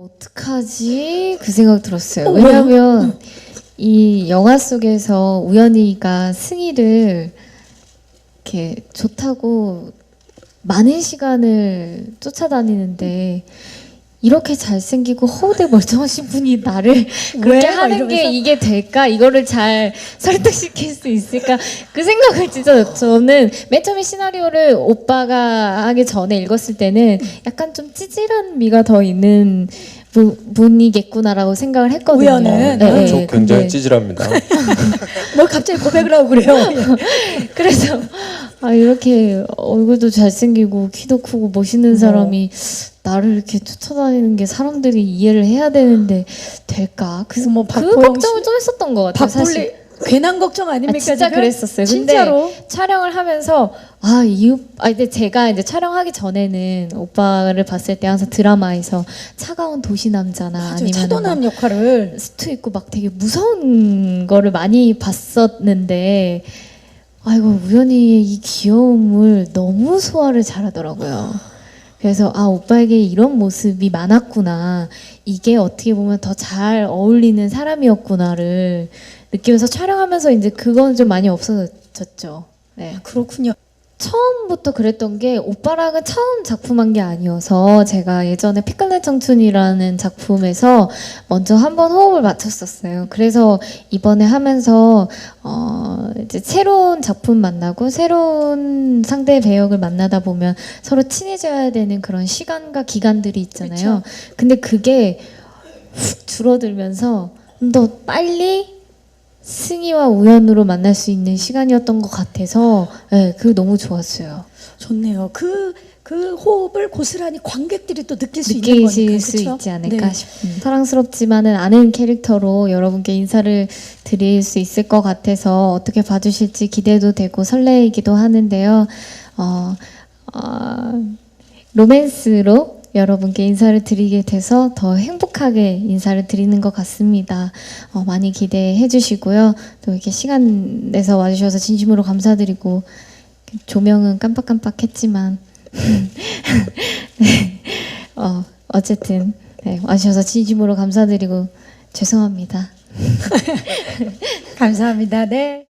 어떡하지? 그 생각 들었어요. 왜냐면 이 영화 속에서 우연히가 승희를 이렇게 좋다고 많은 시간을 쫓아다니는데 이렇게 잘생기고 허우대 멀쩡하신 분이 나를 그렇게 막 하는 게 이러면서? 이게 될까? 이거를 잘 설득시킬 수 있을까? 그 생각을 진짜 저는 맨 처음에 시나리오를 오빠가 하기 전에 읽었을 때는 약간 좀 찌질한 미가 더 있는 부- 분이겠구나라고 생각을 했거든요. 우연은? 네, 저 네, 굉장히 근데 찌질합니다. 뭘 갑자기 고백을 하고 그래요? 그래서 아 이렇게 얼굴도 잘생기고 키도 크고 멋있는 사람이 나를 이렇게 쫓아다니는 게 사람들이 이해를 해야 되는데 될까? 그, 어머, 그 박보영 걱정을 좀 했었던 것 같아요. 사실. 괜한 걱정 아, 아닙니까? 진짜 지금? 그랬었어요. 근데 진짜로 촬영을 하면서 아 이유 아 근데 제가 이제 촬영하기 전에는 오빠를 봤을 때 항상 드라마에서 차가운 도시 남자나. 아니면 차도남 역할을 스투 있고 막 되게 무서운 거를 많이 봤었는데 아이고 우연히 이 귀여움을 너무 소화를 잘하더라고요. 그래서 아 오빠에게 이런 모습이 많았구나. 이게 어떻게 보면 더 잘 어울리는 사람이었구나를 느끼면서 촬영하면서 이제 그건 좀 많이 없어졌죠. 네. 그렇군요. 처음부터 그랬던 게 오빠랑은 처음 작품한 게 아니어서 제가 예전에 피클렛 청춘이라는 작품에서 먼저 한번 호흡을 맞췄었어요. 그래서 이번에 하면서 어 이제 새로운 작품 만나고 새로운 상대 배역을 만나다 보면 서로 친해져야 되는 그런 시간과 기간들이 있잖아요. 근데 그게 훅 줄어들면서 좀더 빨리 승희와 우연으로 만날 수 있는 시간이었던 것 같아서 네, 그게 너무 좋았어요. 좋네요. 그, 그 호흡을 고스란히 관객들이 또 느낄 수 있는 느끼실 거니까. 수 그쵸? 있지 않을까 네. 싶습니다. 사랑스럽지만은 아는 캐릭터로 여러분께 인사를 드릴 수 있을 것 같아서 어떻게 봐주실지 기대도 되고 설레이기도 하는데요. 어, 어, 로맨스로 여러분께 인사를 드리게 돼서 더 행복하게 인사를 드리는 것 같습니다. 어, 많이 기대해 주시고요. 또 이렇게 시간 내서 와주셔서 진심으로 감사드리고 조명은 깜빡깜빡했지만 네. 어, 어쨌든 네, 와주셔서 진심으로 감사드리고 죄송합니다. 감사합니다. 네.